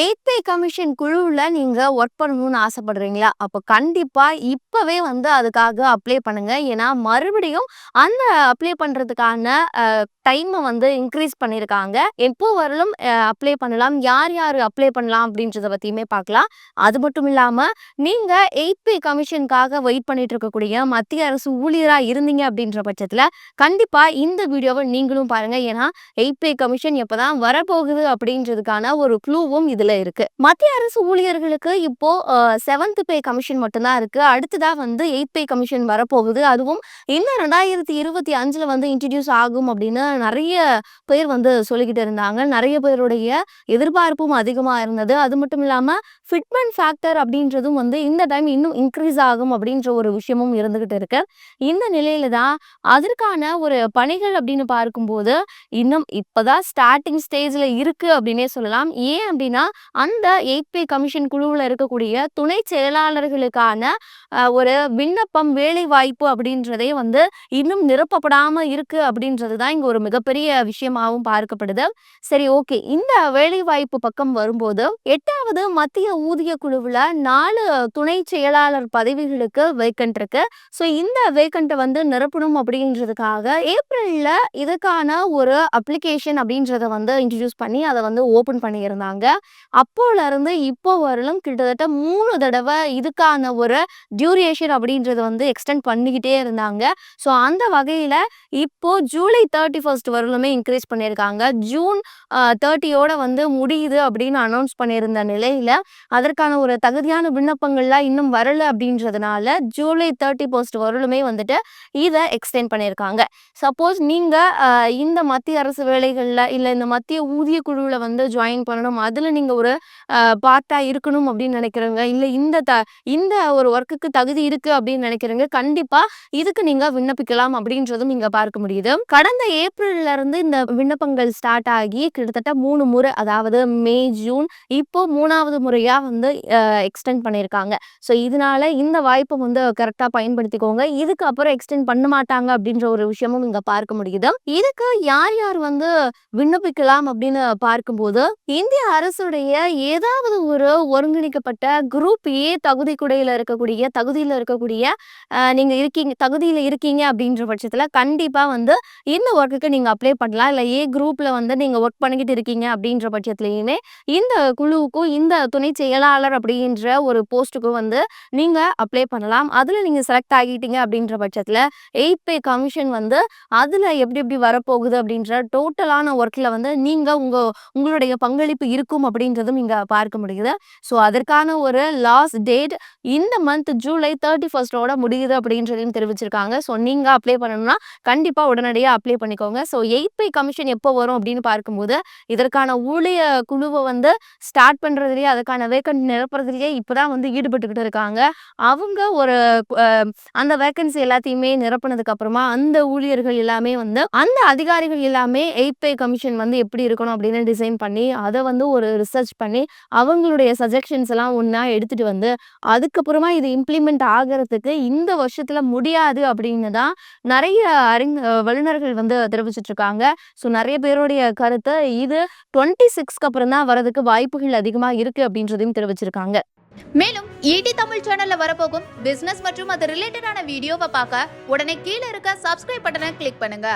Eighth commission குழுவில் நீங்கள் work பண்ணணும்னு ஆசைப்படுறீங்களா? அப்போ கண்டிப்பாக இப்போவே வந்து அதுக்காக அப்ளை பண்ணுங்கள் ஏன்னா மறுபடியும் அந்த அப்ளை பண்ணுறதுக்கான டைமை வந்து இன்க்ரீஸ் பண்ணியிருக்காங்க எப்போ வரலும் அப்ளை பண்ணலாம். யார் யார் அப்ளை பண்ணலாம் அப்படின்றத பற்றியுமே பார்க்கலாம். அது மட்டும் இல்லாமல் நீங்கள் எயிட் பே கமிஷனுக்காக வெயிட் பண்ணிட்டு இருக்கக்கூடிய மத்திய அரசு ஊழியராக இருந்தீங்க அப்படின்ற பட்சத்தில் கண்டிப்பாக இந்த வீடியோவை நீங்களும் பாருங்கள் ஏன்னா எயிட் பே கமிஷன் எப்போ தான் வரப்போகுது அப்படின்றதுக்கான ஒரு க்ளூவும் இது இதுல இருக்கு. மத்திய அரசு ஊழியர்களுக்கு இப்போ செவன்த் பே கமிஷன் மட்டும்தான் இருக்கு. அடுத்ததா வந்து எயித் பே கமிஷன் வரப்போகுது. அதுவும் இந்த ரெண்டாயிரத்தி இருபத்தி அஞ்சுல வந்து இன்ட்ரடியூஸ் ஆகும் அப்படின்னு நிறைய பேர் வந்து சொல்லிக்கிட்டு இருந்தாங்க. நிறைய பேருடைய எதிர்பார்ப்பும் அதிகமா இருந்தது. அது மட்டும் இல்லாம ஃபிட்மெண்ட் ஃபேக்டர் அப்படின்றதும் வந்து இந்த டைம் இன்னும் இன்க்ரீஸ் ஆகும் அப்படின்ற ஒரு விஷயமும் இருந்துகிட்டு இருக்கு. இந்த நிலையில தான் அதற்கான ஒரு பணிகள் அப்படின்னு பார்க்கும்போது இன்னும் இப்பதான் ஸ்டார்டிங் ஸ்டேஜ்ல இருக்கு அப்படின்னே சொல்லலாம். ஏன் அப்படின்னா அந்த எயிட் பே கமிஷன் குழுவில் இருக்கக்கூடிய துணை செயலாளர்களுக்கான ஒரு விண்ணப்பம் வேலை வாய்ப்பு அப்படின்றதே வந்து இன்னும் நிரப்பப்படாம இருக்கு அப்படின்றது தான் இங்க ஒரு மிகப்பெரிய விஷயமாகவும் பார்க்கப்படுது. சரி ஓகே. இந்த வேலை வாய்ப்பு பக்கம் வரும்போது எட்டாவது மத்திய ஊதிய குழுவில் நாலு துணை செயலாளர் பதவிகளுக்கு வேக்கண்ட் இருக்கு. ஸோ இந்த வேக்கண்ட்டை வந்து நிரப்பணும் அப்படின்றதுக்காக ஏப்ரல்ல இதுக்கான ஒரு அப்ளிகேஷன் அப்படின்றத வந்து இன்ட்ரடியூஸ் பண்ணி அதை வந்து ஓப்பன் பண்ணியிருந்தாங்க. அப்போல இருந்து இப்போ வரலும் கிட்டத்தட்ட மூணு தடவை இதுக்கான ஒரு டியூரியேஷன் அப்படின்றது வந்து எக்ஸ்டெண்ட் பண்ணிக்கிட்டே இருந்தாங்க. ஸோ அந்த வகையில் இப்போ ஜூலை தேர்ட்டி ஃபர்ஸ்ட் வரலுமே இன்க்ரீஸ் பண்ணியிருக்காங்க. ஜூன் தேர்ட்டியோட வந்து முடியுது அப்படின்னு அனௌன்ஸ் பண்ணியிருந்த நிலையில் அதற்கான ஒரு தகுதியான விண்ணப்பங்கள்லாம் இன்னும் வரல அப்படின்றதுனால ஜூலை தேர்ட்டி ஃபர்ஸ்ட் வரலுமே வந்துட்டு இதை எக்ஸ்டெண்ட் பண்ணியிருக்காங்க. சப்போஸ் நீங்கள் இந்த மத்திய அரசு வேலைகளில் இல்லை இந்த மத்திய ஊதிய குழுவில் வந்து ஜாயின் பண்ணணும். அதில் நீங்கள் ஒரு பார்ட்டாக இருக்கணும் அப்படின்னு நினைக்கிறவங்க இல்லை இந்த த இந்த ஒரு ஒர்க்குக்கு தகுதி இருக்கு அப்படின்னு நினைக்கிறவங்க கண்டிப்பாக இதுக்கு நீங்கள் விண்ணப்பிக்கலாம் அப்படின்றதும் இங்கே பார்க்க முடியுது. கடந்த ஏப்ரல்ல இருந்து இந்த விண்ணப்பங்கள் ஸ்டார்ட் ஆகி கிட்டத்தட்ட மூணு முறை அதாவது மே ஜூன் இப்போ மூணாவது முறையா வந்து எக்ஸ்டெண்ட் பண்ணியிருக்காங்க ஸோ இதனால இந்த வாய்ப்பை வந்து கரெக்டாக பயன்படுத்திக்கோங்க. இதுக்கு அப்புறம் எக்ஸ்டெண்ட் பண்ண மாட்டாங்க அப்படின்ற ஒரு விஷயமும் இங்க பார்க்க முடியுது. இதுக்கு யார் யார் வந்து விண்ணப்பிக்கலாம் அப்படின்னு பார்க்கும்போது இந்திய அரசுடைய ஏதாவது ஒரு ஒருங்கிணைக்கப்பட்ட குரூப் ஏ தகுதி இருக்கக்கூடிய தகுதியில் இருக்கக்கூடிய நீங்கள் இருக்கீங்க தகுதியில் இருக்கீங்க அப்படின்ற பட்சத்தில் கண்டிப்பாக வந்து இந்த ஒர்க்குக்கு நீங்கள் அப்ளை பண்ணலாம். இல்லை ஏ குரூப்பில் வந்து நீங்கள் ஒர்க் பண்ணிக்கிட்டு இருக்கீங்க அப்படின்ற பட்சத்துலையுமே இந்த குழுவுக்கும் இந்த துணை செயலாளர் அப்படின்ற ஒரு போஸ்ட்டுக்கும் வந்து நீங்கள் அப்ளை பண்ணலாம். அதில் நீங்கள் செலக்ட் ஆகிட்டீங்க அப்படின்ற பட்சத்தில் எயிட் பே கமிஷன் வந்து அதில் எப்படி எப்படி வரப்போகுது அப்படின்ற டோட்டலான ஒர்க்கில் வந்து நீங்கள் உங்கள் உங்களுடைய பங்களிப்பு இருக்கும் அப்படின்றதும் இங்க பார்க்க முடியுது. ஸோ அதற்கான ஒரு லாஸ்ட் டேட் இந்த மந்த் ஜூலை தேர்ட்டி ஃபர்ஸ்டோட முடியுது அப்படின்றதையும் தெரிவிச்சிருக்காங்க. ஸோ நீங்க அப்ளை பண்ணணும்னா கண்டிப்பா உடனடியாக அப்ளை பண்ணிக்கோங்க. ஸோ எயிட் பை கமிஷன் எப்போ வரும் அப்படின்னு பார்க்கும்போது இதற்கான ஊழிய குழுவை வந்து ஸ்டார்ட் பண்றதுலயே அதுக்கான வேக்கன்ட் நிரப்புறதுலயே இப்போதான் வந்து ஈடுபட்டுக்கிட்டு இருக்காங்க. அவங்க ஒரு அந்த வேக்கன்சி எல்லாத்தையுமே நிரப்புனதுக்கு அப்புறமா அந்த ஊழியர்கள் எல்லாமே வந்து அந்த அதிகாரிகள் எல்லாமே எயிட் பே கமிஷன் வந்து எப்படி இருக்கணும் அப்படின்னு டிசைன் பண்ணி அதை வந்து ஒரு ரிசர்ச் பண்ணி அவங்களுடைய சஜஷன்ஸ் எல்லாம் ஒன்றா எடுத்துகிட்டு வந்து அதுக்கப்புறமா இது இம்ப்ளிமெண்ட் ஆகிறதுக்கு இந்த வருஷத்தில் முடியாது அப்படின்னு தான் நிறைய அறிஞ வல்லுநர்கள் வந்து தெரிவிச்சிட்டு இருக்காங்க. ஸோ நிறைய பேருடைய கருத்தை இது டுவெண்ட்டி சிக்ஸ்க்கு அப்புறம் தான் வரதுக்கு வாய்ப்புகள் அதிகமாக இருக்குது அப்படின்றதையும் தெரிவிச்சிருக்காங்க. மேலும் ஈடி தமிழ் சேனல்ல வரப்போகும் பிசினஸ் மற்றும் அது ரிலேட்டடான வீடியோவை பார்க்க உடனே கீழே இருக்க சப்ஸ்கிரைப் பட்டனை கிளிக் பண்ணுங்க.